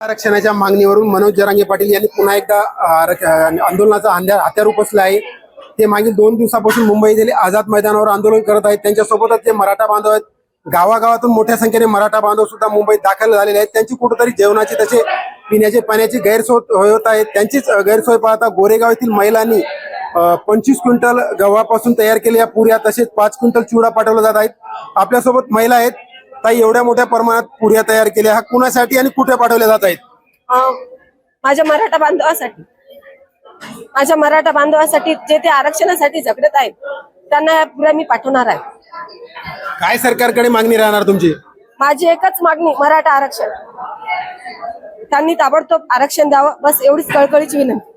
आरक्षणाच्या मागणीवरून मनोज जरांगे पाटील यांनी पुन्हा एकदा आंदोलनाचा हांद्या- हत्यार उपसलं आहे. ते मागील दोन दिवसापासून मुंबई येथील आझाद मैदानावर आंदोलन करत आहेत. त्यांच्यासोबतच जे मराठा बांधव आहेत गावागावातून मोठ्या संख्येने मराठा बांधव सुद्धा मुंबईत दाखल झालेले आहेत. त्यांची कुठेतरी जेवणाची तसे पिण्याचे पाण्याची गैरसोय होत आहे. त्यांचीच गैरसोय पाहता गोरेगाव येथील महिलांनी पंचवीस क्विंटल गव्हापासून तयार केलेल्या पुऱ्या तसेच पाच क्विंटल चिवडा पाठवला जात आहेत. आपल्यासोबत महिला आहेत. ताई एवढ्या मोठ्या प्रमाणात पुऱ्या तयार केल्या. हा कुणासाठी आणि कुठे पाठवल्या जात आहेत? अं, माझ्या मराठा बांधवासाठी. माझ्या मराठा बांधवासाठी जे ते आरक्षणासाठी झगडत आहेत त्यांना या पुऱ्या मी पाठवणार आहे. काय सरकारकडे मागणी राहणार तुमची? माझी एकच मागणी मराठा आरक्षण. त्यांनी ताबडतोब आरक्षण द्यावं. बस एवढीच कळकळीची विनंती.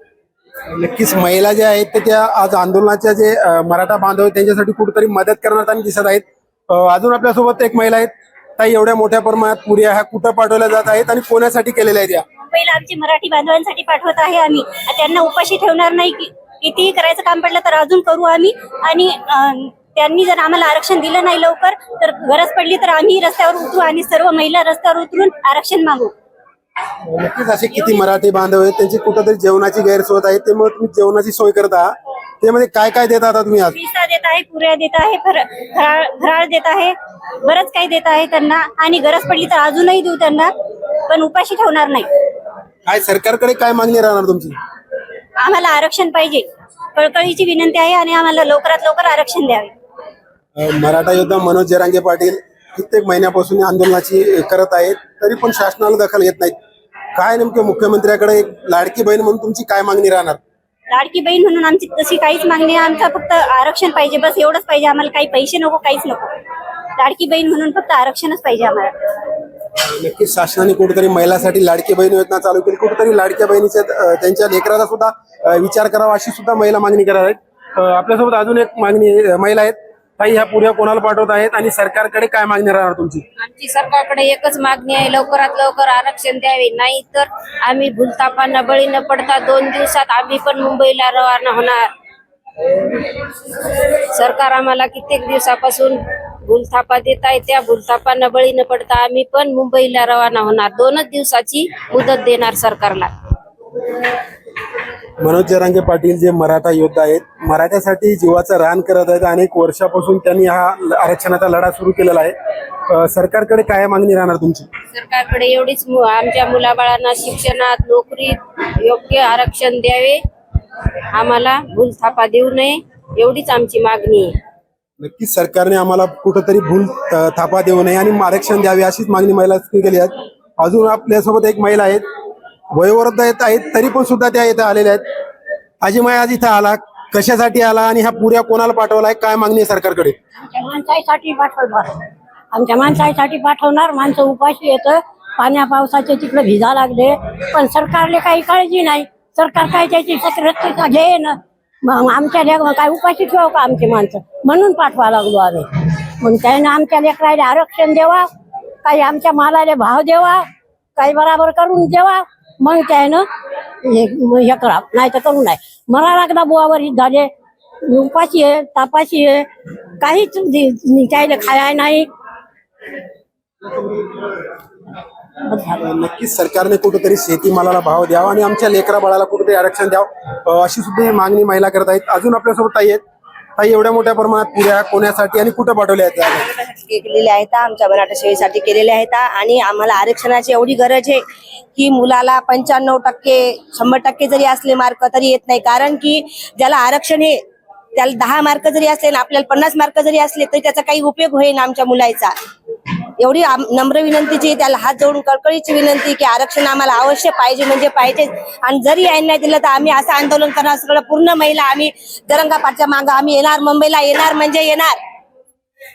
नक्कीच महिला ज्या आहेत ते त्या आज आंदोलनाच्या जे अ, मराठा बांधव आहेत त्यांच्यासाठी कुठेतरी मदत करण्यात दिसत आहेत. अ, अजून आपल्यासोबत एक महिला आहेत. ताई एवढ्या मोठ्या प्रमाणात पुऱ्या ह्या कुठं पाठवल्या जात आहेत आणि कोणासाठी केलेल्या आहेत या? मुंबईला आमची मराठी बांधवांसाठी पाठवत आहे आम्ही. त्यांना उपाशी ठेवणार नाही की कितीही करायचं काम पडलं तर अजून करू आम्ही. आणि अं, त्यांनी जर आम्हाला आरक्षण दिलं नाही लवकर तर गरज पडली तर आम्ही रस्त्यावर उतरू आणि सर्व महिला रस्त्यावर उतरून आरक्षण मागू. नक्कीच असे किती मराठी बांधव आहेत त्यांची कुठंतरी जेवणाची गैरसोय आहे त्यामुळे तुम्ही जेवणाची सोय करता त्यामध्ये काय काय देता आता तुम्ही आज? पिसा देत आहे पुऱ्या देत आहे फर- फराळ फराळ देत आहे बरंच काही देत आहे त्यांना. आणि गरज पडली तर अजूनही देऊ त्यांना पण उपाशी ठेवणार नाही. काय सरकारकडे काय मागणी राहणार तुमची? आम्हाला आरक्षण पाहिजे. कळकळीची विनंती आहे आणि आम्हाला लवकरात लवकर आरक्षण द्यावे. अ, मराठा योद्धा मनोज जरांगे पाटील कित्येक महिन्यापासून आंदोलनाची करत आहेत तरी पण शासनाला दखल घेत नाहीत. काय नेमके मुख्यमंत्र्याकडे एक लाडकी बहीण म्हणून तुमची काय मागणी राहणार? लाडकी बहीण म्हणून आमची तशी काहीच मागणी आमचं फक्त आरक्षण पाहिजे. बस एवढंच पाहिजे. आम्हाला काही पैसे नको काहीच नको. लाडकी बहीण म्हणून फक्त आरक्षणच पाहिजे आम्हाला. नक्कीच शासनाने कुठेतरी महिलांसाठी लाडकी बहीण योजना चालू केली. कुठेतरी लाडक्या बहिणीच्या त्यांच्या लेकराचा सुद्धा विचार करावा अशी सुद्धा महिला मागणी करावी आहेत. आपल्यासोबत अजून एक मागणी महिला आहेत. ताई ह्या पुऱ्या कोणाला पाठवत आहेत आणि सरकारकडे काय मागणी राहणार तुमची? आमची सरकारकडे एकच मागणी आहे लवकरात लवकर आरक्षण द्यावे. नाही तर आम्ही भूलतापांना बळी न पडता. दोन दिवसात आम्ही पण मुंबईला रवाना होणार. सरकार आम्हाला कित्येक दिवसापासून भूलथापा देत आहे. त्या भूलथापांना बळी न पडता आम्ही पण मुंबईला रवाना होणार. दोनच दिवसाची मुदत देणार सरकारला. मनोज जरांगे पाटील जे मराठा योद्धा आहेत मराठ्यासाठी जीवाचं रान करत आहेत अनेक वर्षापासून त्यांनी हा आरक्षणाचा लढा सुरू केलेला आहे. सरकारकडे काय मागणी राहणार तुमची? सरकारकडे एवढीच आमच्या मुलाबाळांना शिक्षणात नोकरीत योग्य आरक्षण द्यावे. आम्हाला भूलथापा देऊ नये एवढीच आमची मागणी आहे. नक्कीच सरकारने आम्हाला कुठंतरी भूल थापा देऊ नये आणि आरक्षण द्यावे अशीच मागणी महिलांनी केली आहे. अजून आपल्यासोबत एक महिला आहेत वयोवृद्ध येत आहेत तरी पण सुद्धा त्या इथं आलेल्या आहेत. अजिमाय आज इथं आला कशासाठी आला आणि ह्या पुऱ्या कोणाला पाठवलाय काय मागणी आहे सरकारकडे? आमच्या माणसासाठी पाठवणार. आमच्या माणसासाठी पाठवणार माणसं उपाशी येतं. पाण्या पावसाचे तिकडे भिजा लागले. पण सरकारले काही काळजी नाही. सरकार काय त्याची सक्रियता घेईन मग आमच्या लेक काय उपाशी ठेव का आमची माणसं? म्हणून पाठवा लागलो आम्ही. मग त्याने आमच्या लेकराला आरक्षण देवा काही आमच्या मालाला भाव देवा काही बराबर करून देवा. मग त्यानं हे हे करा नाही तर करू नाही मला लागला बुवावर झाले उपाशी आहे तापाशी आहे काहीच दि- त्याला खाय नाही नक्कीच सरकारने कुठेतरी शेतीमालाला भाव द्यावा आणि आमच्या लेकरा बाळाला कुठेतरी आरक्षण द्यावं अशी सुद्धा मागणी महिला करत आहेत. अजून आपल्यासोबत ताई आहेत. ताई एवढ्या मोठ्या प्रमाणात पुऱ्या कोण्यासाठी आणि कुठं पाठवल्या आहेत? केलेले आहेत आमच्या मराठा सेवेसाठी केलेल्या आहेत. आणि आम्हाला आरक्षणाची एवढी गरज आहे की मुलाला पंच्याण्णव टक्के शंभर टक्के जरी असले मार्क तरी येत नाही. कारण की ज्याला आरक्षण हे त्याला दहा मार्क जरी असले आपल्याला पन्नास मार्क जरी असले तरी त्याचा काही उपयोग होईल आमच्या मुलाचा एवढी नम्र विनंतीची त्याला हात जोडून कळकळीची विनंती की आरक्षण आम्हाला अवश्य पाहिजे म्हणजे पाहिजे आणि जरी यायला नाही दिलं तर आम्ही असं आंदोलन करणार. सगळं पूर्ण महिला आम्ही जरंगा मागं आम्ही येणार. मुंबईला येणार म्हणजे येणार.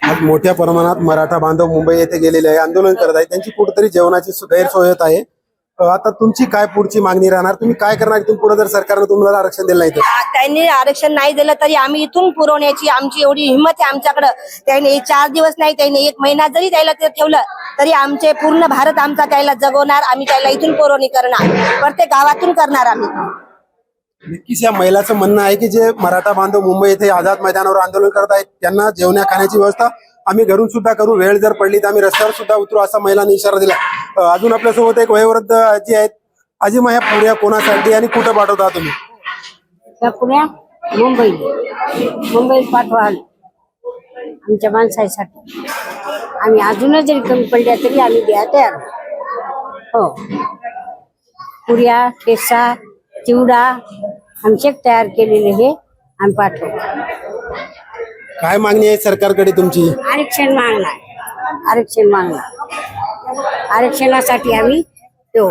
आज मोठ्या प्रमाणात मराठा बांधव मुंबई येथे गेलेले आहे. आंदोलन करत आहे. त्यांची कुठेतरी जेवणाची गैरसोय होत आहे. आता तुमची काय पुढची मागणी राहणार? तुम्ही काय करणार इथून पुढे जर सरकारनं तुम्हाला आरक्षण दिलं नाही तर? आ- त्यांनी आरक्षण नाही दिलं तरी आम्ही इथून पुरवण्याची आमची एवढी हिंमत आहे आमच्याकडं. त्यांनी चार दिवस नाही त्यांनी एक महिना जरी त्याला ते ठेवलं तरी आमचे पूर्ण भारत आमचा त्याला जगवणार आम्ही त्याला इथून पुरवणी करणार. प्रत्येक गावातून करणार आम्ही. नक्कीच या महिलाचं म्हणणं आहे की जे मराठा बांधव मुंबई येथे आझाद मैदानावर आंदोलन करत आहेत त्यांना जेवण्या खाण्याची व्यवस्था आम्ही घरून सुद्धा करू. वेळ जर पडली तर आम्ही रस्त्यावर सुद्धा उतरू असा महिलांनी इशारा दिला. अजून आपल्यासोबत एक वयोवृद्ध आजी आहेत. आजी मग ह्या पुऱ्या कोणासाठी आणि कुठं पाठवता तुम्ही? त्या पुण्या मुंबई मुंबईत पाठवाल आमच्या माणसासाठी. आम्ही अजूनच जरी कमी पडल्या तरी आम्ही द्या तयार. हो. पुऱ्या ठेसा चिवडा आमचे तयार केलेले हे आम्ही पाठवतो. काय मागणी आहे सरकारकडे तुमची? आरक्षण मागणार. आरक्षण मागणार. आरक्षणासाठी आम्ही येऊ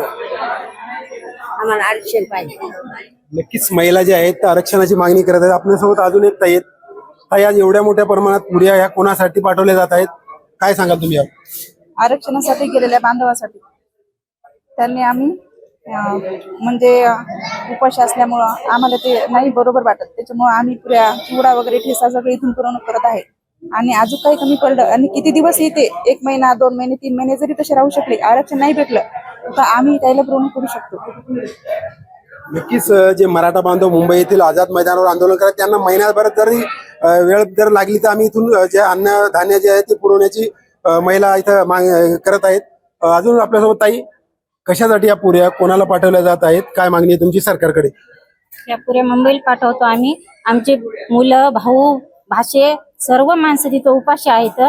आम्हाला आरक्षण पाहिजे. नक्कीच महिला ज्या आहेत त्या आरक्षणाची मागणी करत आहेत. आपल्यासोबत अजून एक ताई आहेत. ताई आज एवढ्या मोठ्या प्रमाणात पुऱ्या ह्या कोणासाठी पाठवल्या जात आहेत? काय सांगाल तुम्ही? आरक्षणासाठी गेलेल्या बांधवासाठी. त्यांनी आम्ही म्हणजे उपाशी असल्यामुळं आम्हाला ते नाही बरोबर वाटत. त्याच्यामुळं आम्ही पुऱ्या चिवडा वगैरे ठेसा सगळं इथून पुरवणूक करत आहे. आणि अजून काही कमी पडलं आणि किती दिवस येते? एक महिना दोन महिने तीन महिने जरी तसे राहू शकले आरक्षण नाही भेटलं तर आम्ही त्याला पुरवणूक करू शकतो. नक्कीच जे मराठा बांधव मुंबई येथील आझाद मैदानावर आंदोलन करत त्यांना महिन्याभर जरी वेळ जर लागली तर आम्ही इथून जे अन्न धान्य जे आहे ते पुरवण्याची महिला इथं माग करत आहेत. अजून आपल्यासोबत ताई कशासाठी या पुऱ्या कोणाला पाठवल्या जात आहेत? काय मागणी आहे तुमची सरकारकडे? या पुऱ्या मुंबईला पाठवतो आम्ही. आमचे मुलं भाऊ भाषे सर्व माणसं तिथं उपाशी आहेत.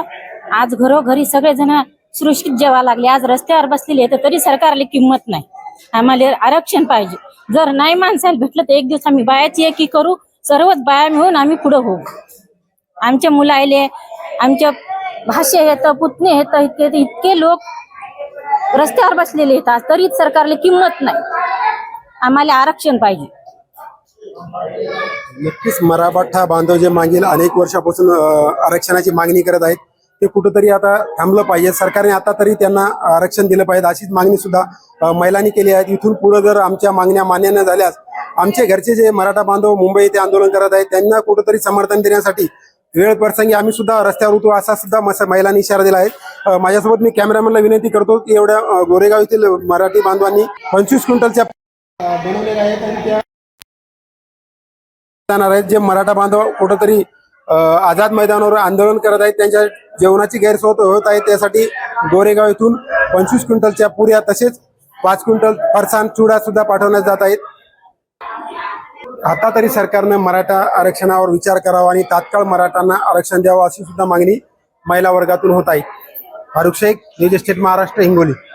आज घरोघरी सगळेजण सुरक्षित जेवा लागले. आज रस्त्यावर बसलेले आहेत तरी सरकारला किंमत नाही. आम्हाला आरक्षण पाहिजे. जर नाही माणसाला भेटलं तर एक दिवस आम्ही बायाची एकी करू. सर्वच बाया मिळून आम्ही पुढं होऊ. आमच्या मुलायले आमच्या भाषे येतं पुतणे येतं इतके इतके लोक रस्त्यावर बसलेले आहेत आज तरी सरकारला किंमत नाही. आम्हाला आरक्षण पाहिजे. नक्कीच मराठा बांधव जे मागील अनेक वर्षापासून आरक्षणाची मागणी करत आहेत ते कुठंतरी आता थांबलं पाहिजे. सरकारने आता तरी त्यांना आरक्षण दिलं पाहिजे. अशीच मागणी सुद्धा महिलांनी केली आहे. इथून पुढे जर आमच्या मागण्या मान्य न झाल्यास आमचे घरचे जे मराठा बांधव मुंबई येथे आंदोलन करत आहेत त्यांना कुठंतरी समर्थन देण्यासाठी वेळ प्रसंगी आम्ही सुद्धा रस्त्यावर उतरू असा सुद्धा महिलांनी इशारा दिला आहे. माझ्यासोबत मी कॅमेरामॅनला विनंती करतो की एवढ्या गोरेगाव येथील मराठी बांधवांनी पंचवीस क्विंटलच्या बनवलेल्या आहेत आणि त्या जाणार आहेत. जे मराठा बांधव कुठंतरी आझाद मैदानावर आंदोलन करत आहेत त्यांच्या जेवणाची गैरसोय होत आहे त्यासाठी गोरेगाव येथून पंचवीस क्विंटलच्या पुऱ्या तसेच पाच क्विंटल फरसाण चुडा सुद्धा पाठवण्यात जात आहेत. आता तरी सरकारनं मराठा आरक्षणावर विचार करावा आणि तात्काळ मराठांना आरक्षण द्यावं अशी सुद्धा मागणी महिला वर्गातून होत आहे. Farukh Shaikh news state Maharashtra Hingoli.